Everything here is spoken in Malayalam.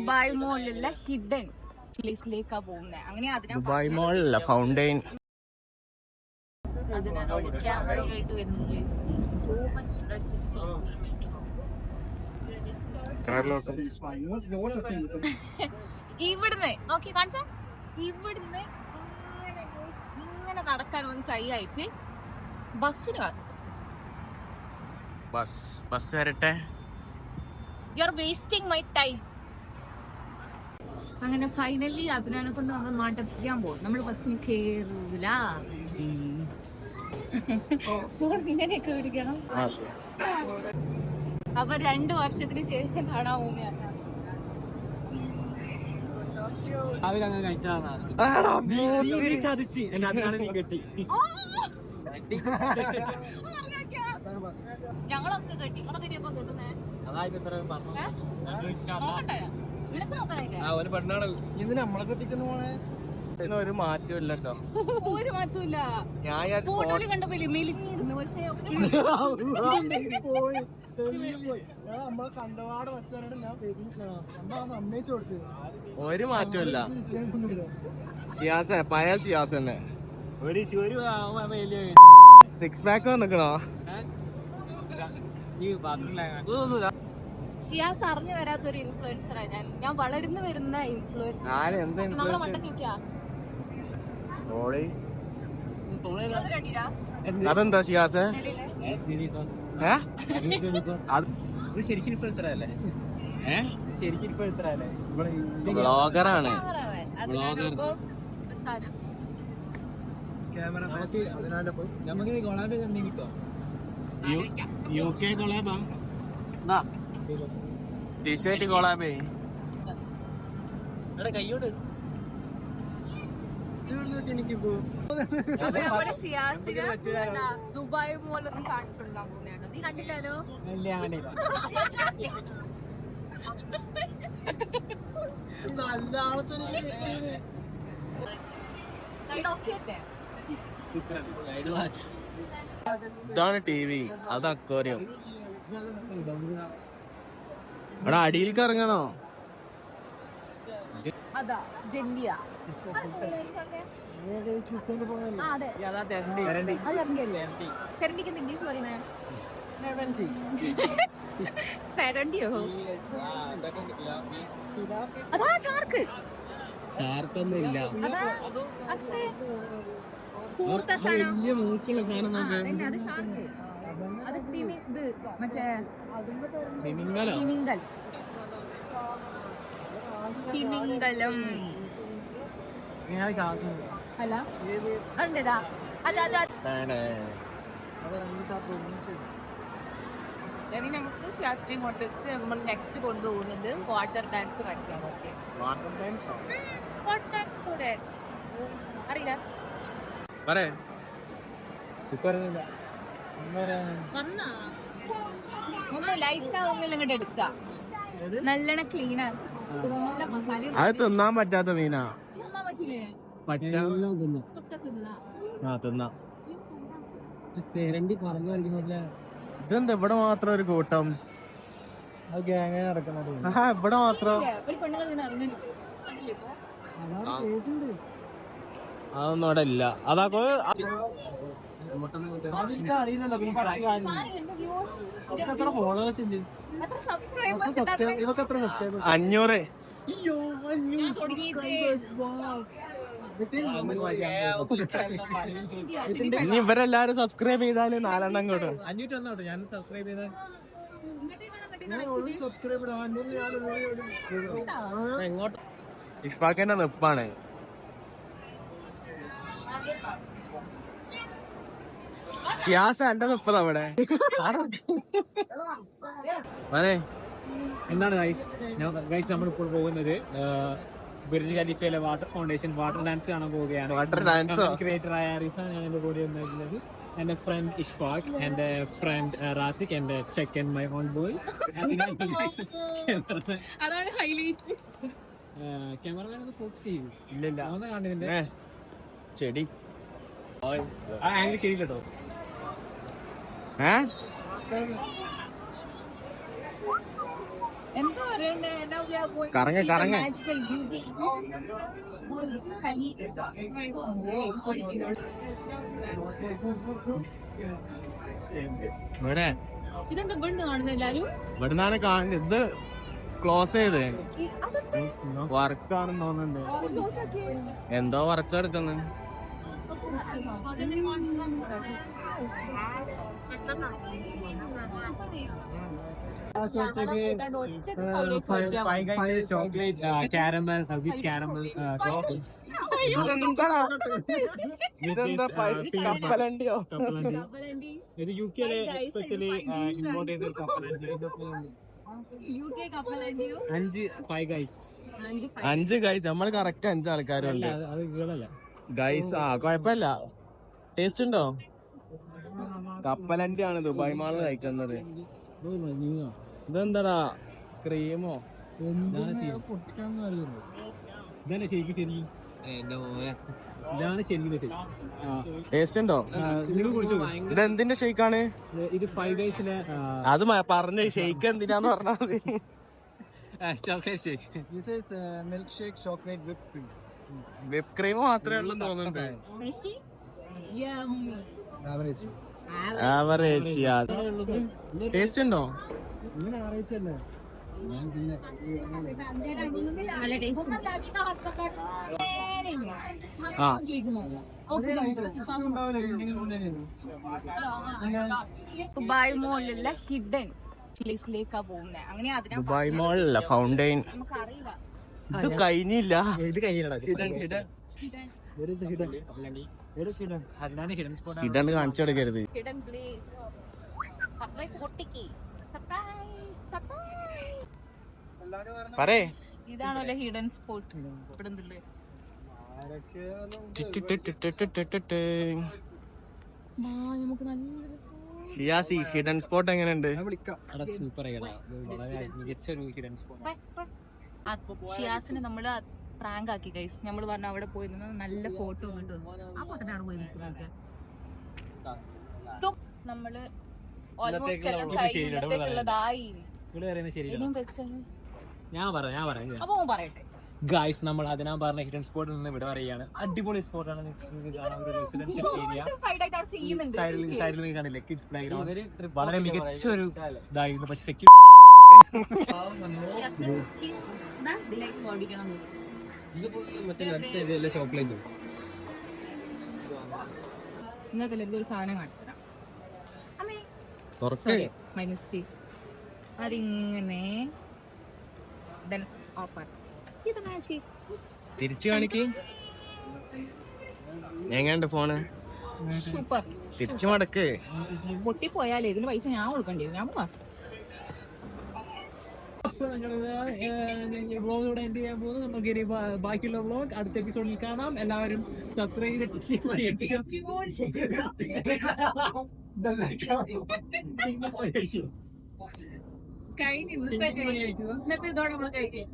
ദുബായ് മോളിലുള്ള ഹിഡൻ പ്ലേസിലേക്കാ പോകുന്നത് അങ്ങനെ അതിനാ ദുബായ് മോളല്ല ഫൗണ്ടെയിൻ അതിനാണ് ക്യാമറയായിട്ട് വരുന്നത് ടൂ മച്ച് റഷ് ഇവിടുന്ന് നോക്കി കാണിച്ച? ഇവിടുന്ന് ഇങ്ങനെ ഇങ്ങനെ നടക്കാൻ ഒന്ന് കൈ അയച്ച് ബസ്സിന് കാത്തു ബസ് ബസ് വരട്ടെ? You are wasting my time അങ്ങനെ ഫൈനലി അതിനെ കൊണ്ട് നമ്മൾ നാട്ടെത്തിക്കാൻ പോകും നമ്മൾ ബസ്സിന് കേറൂല. ഇങ്ങനെയൊക്കെ പിടിക്കണം അപ്പൊ രണ്ടു വർഷത്തിന് ശേഷം കാണാൻ പോകുന്ന ഞങ്ങളൊക്കെ കെട്ടി. നിങ്ങളൊക്കെ ഇനിയപ്പം കെട്ടുന്നേ? അതായത് ഇന്ന് നമ്മളെ കെട്ടിക്കുന്ന പോണേ ഒരു മാറ്റമില്ല കേട്ടോ. ഒരു മാറ്റമില്ല ഞാൻ ഫോട്ടോയിൽ മെലിഞ്ഞിരുന്നു. പക്ഷേ പോയി ഒരു മാറ്റമില്ല. ഷിയാസ പഴയ ഷിയാസ് തന്നെ. സിക്സ് പാക്ക് നിക്കണോ ഷിയാസ് അറിഞ്ഞു വരാത്തൊരു ഇൻഫ്ലുവൻസറാണ് ഞാൻ. ഞാൻ വളർന്നു വരുന്ന ഇൻഫ്ലുവൻസർ നമ്മളെ നോക്കിയാ അതെന്താ ഷിയാസ്? ശരിക്കും ബ്ലോഗറാണ് ക്യാമറ നമുക്ക് കൊളാബ് എന്തെങ്കിലും കിട്ടോ യു കെ കൊളാബാ ടീഷർട്ട് കൊളാബേ എടാ കയ്യോട്. എനിക്കിപ്പോ. അപ്പൊ നമ്മുടെ ഷിയാസിന് എന്താ ദുബായ് മോളൊന്നും കാണിച്ചു കൊടുക്കാൻ പോകുന്നതാണ്? നീ കണ്ടില്ലല്ലോ. നല്ല ഇതാണ് ടി വി. അത് അക്വേറിയം. ഇവിടെ അടിയിലേക്ക് ഇറങ്ങണോ? അതാ ജെല്ലിയ. അതെ. തെരണ്ടിയോ ഷാർക്ക് ഷാർക്കൊന്നും ഇല്ല അതാ അതെ കൂർത്ത സാധനം. വലിയ മൂക്കുള്ള സാധനം അത് ഷാർക്ക് ഇത് മറ്റേ ഞാൻ കാണുന്നു അല്ല. അതെന്താ? അതെ അതെ ഇനി നമുക്ക് ശാസ്ത്രീയ കൊണ്ടുവച്ച് നമ്മൾ നെക്സ്റ്റ് കൊണ്ടുപോകുന്നത് വാട്ടർ ഡാൻസ് കളിക്കാൻ ഓക്കെ വാട്ടർ ഡാൻസ് കൂടെ. അറിയില്ല. പറയാ. ഒന്ന് ലൈറ്റ് ആവുമ്പോൾ ഇങ്ങോട്ട് എടുക്കാം. നല്ലോണം ക്ലീൻ ആണ് നല്ല മസാല അത് തിന്നാൻ പറ്റാത്ത മീനാ. ഇതെന്താ ഇവിടെ മാത്രം ഒരു കൂട്ടം? ഇവിടെ മാത്രം? അതൊന്നും അവിടെ ഇല്ല. അതാ കൊ- അതെനിക്ക് അറിയില്ലല്ലോ പിന്നെ എത്ര ഫോളോവേഴ്സ് എത്ര സബ്സ്ക്രൈബേഴ്സ് അഞ്ഞൂറ് ഇനി ഇവരെല്ലാരും സബ്സ്ക്രൈബ് ചെയ്താൽ നാലെണ്ണം കൂട്ടും അഞ്ഞൂറ്റി ഒന്നോട്ടോ ഞാൻ സബ്സ്ക്രൈബ് ചെയ്ത. ഞാൻ ഒരു സബ്സ്ക്രൈബർ അഞ്ഞൂറ് ഞാൻ ഒരു subscriber. എങ്ങോട്ട് ഇഷ്ഫാഖിന്റെ നിപ്പാണ് ഷിയാസ് എന്റെ നിപ്പത് അവിടെ അതെ എന്താണ് ഗൈസ് ഗൈസ് നമ്മളിപ്പോൾ പോകുന്നത് ബിർജ് ഖലീഫയിലെ വാട്ടർ ഫൗണ്ടേഷൻ വാട്ടർ ഡാൻസ് കാണാൻ പോവുകയാണ്. വാട്ടർ ഡാൻസോ? ക്രിയേറ്റർ ആയ റിസാണ് ഞാൻ എന്റെ കൂടെ ഉണ്ടായിരുന്നത് എന്റെ ഫ്രണ്ട് ഇഷ്ഫാഖ് എന്റെ ഫ്രണ്ട് റാസിക് എന്റെ ചെക്കൻ മൈ ഓൺ ബോയ് അതാണ് ഹൈലൈറ്റ് ക്യാമറമാൻ ഒന്ന് ഫോക്കസ് ചെയ്യും. ഇല്ലില്ല. ഒന്ന് കാണുന്നതിന്റെ ഏ, ചെടി. ആ ആംഗിൾ ശരി കേട്ടോ ഏ കറങ്ങ്, കറങ്ങ്. ഇവിടെ ഇതെന്താ ഇവിടുന്ന് എല്ലാരും? ഇവിടുന്നാണ് കാണുന്നത് ഇത് ക്ലോസ് ചെയ്ത്. അതെന്താ? വർക്കാണെന്ന് തോന്നുന്നുണ്ട്. എന്തോ വർക്ക് എടുക്കുന്നത് കപ്പലണ്ടിയോ. ഇത് യു കെ ഇമ്പോർട്ട് ചെയ്ത കപ്പലണ്ടി അഞ്ച് ഫൈവ് ഗൈസ് അഞ്ച് ഗൈസ് നമ്മൾ കറക്റ്റ് അഞ്ച് ആൾക്കാരുണ്ട് ഗൈസ് ആ കൊഴപ്പല്ല ടേസ്റ്റ് ഉണ്ടോ? കപ്പലണ്ടിയാണ് ദുബായ് മാൾ കഴിക്കുന്നത്. ഇതെന്താടാ? ക്രീമോ? പൊട്ടിക്കാന്ന് അറിയുള്ളൂ ഇതാണ് ശരിക്കും ശരിക്കും ഇതാണ് ശരിക്കും ഇത്. ടേസ്റ്റ് ഉണ്ടോ? നിങ്ങൾ കുടിച്ചു. ഇത് എന്തിന്റെ ഷെയ്ക്കാണ് ഇത് ഫൈവ് ഡേയ്സിലെ അത് പറഞ്ഞ ഷെയ്ക്ക് എന്തിനാന്ന് പറഞ്ഞാൽ മതി. Chocolate shake this is milk shake chocolate whip cream whip cream മാത്രമേ ഉള്ളൂ തോന്നുന്നുണ്ട്. ആവറേജ് ടേസ്റ്റ് ഉണ്ടോ? ദുബായ് മോളിലുള്ള ഹിഡൻ പ്ലേസിലേക്കാ പോകുന്നത് അങ്ങനെ അതിനെ ദുബായ് മോളിലല്ല ഫൗണ്ടൈൻ. നമുക്ക് അറിയില്ല ഇത് കഴിഞ്ഞില്ല. ഇത് കഴിഞ്ഞില്ല ഹിഡൻ. കാണിച്ചെടുക്കരുത്. Hidden place. സർപ്രൈസ് പൊട്ടിക്ക് സർപ്രൈസ് സർപ്രൈസ്. പറേ ഇതാണല്ലോ ഹിഡൻ സ്പോട്ട്. ഇവിടെ ഷിയാസി ഹിഡൻ സ്പോട്ട് എങ്ങനെയുണ്ട്? വിളിക്കാം. സൂപ്പർ വളരെ മികച്ച ഒരു ഹിഡൻ സ്പോട്ട് ഷിയാസിനെ നമ്മൾ പ്രാങ്ക് ആക്കി ഗൈസ് നമ്മൾ പറഞ്ഞ അവിടെ പോയി നിന്ന് നല്ല ഫോട്ടോ കിട്ടും ആ പോട്ടനാണ് പോയി നിൽക്കുന്നത്. സോ നമ്മൾ ഗായ്സ് നമ്മൾ അതിനാ പറഞ്ഞ ഹിഡൻ സ്പോട്ടിൽ നിന്ന് ഇവിടെ പറയുകയാണ് അടിപൊളി സ്പോട്ടാണ് നിങ്ങൾക്ക് കാണാൻ ഒരു റെസിഡൻഷ്യൽ ഏരിയ സൈഡിൽ സൈഡിൽ കണ്ടില്ലേ? കിഡ്സ് പ്ലേ ഗ്രൗണ്ട് വളരെ മികച്ച ഒരു ഇതായിരുന്നു. പക്ഷെ സെക്യൂർ നിങ്ങൾക്ക് സാധനം കാണിച്ചു തരാം മൈ മിസ്റ്റേക്ക് അതിങ്ങനെ തിരിച്ചു കാണിക്ക്. എങ്ങനെയുണ്ട് ഫോണ് സൂപ്പർ തിരിച്ചു മടക്ക്. പൊട്ടിപ്പോയാലേ ഇതിന് പൈസ ഞാൻ കൊടുക്കേണ്ടി വരും. ഞാൻ പോവാം. വ്ളോഗ് ഇവിടെ എൻഡ് ചെയ്യാൻ പോകുന്നു. നമുക്ക് ഇനി ബാക്കിയുള്ള വ്ളോഗ് അടുത്ത എപ്പിസോഡിൽ കാണാം. എല്ലാവരും സബ്സ്ക്രൈബ് ചെയ്ത് കഴിഞ്ഞു. ഇന്നത്തെ ഇതോടെ നമ്മൾ കഴിക്കും.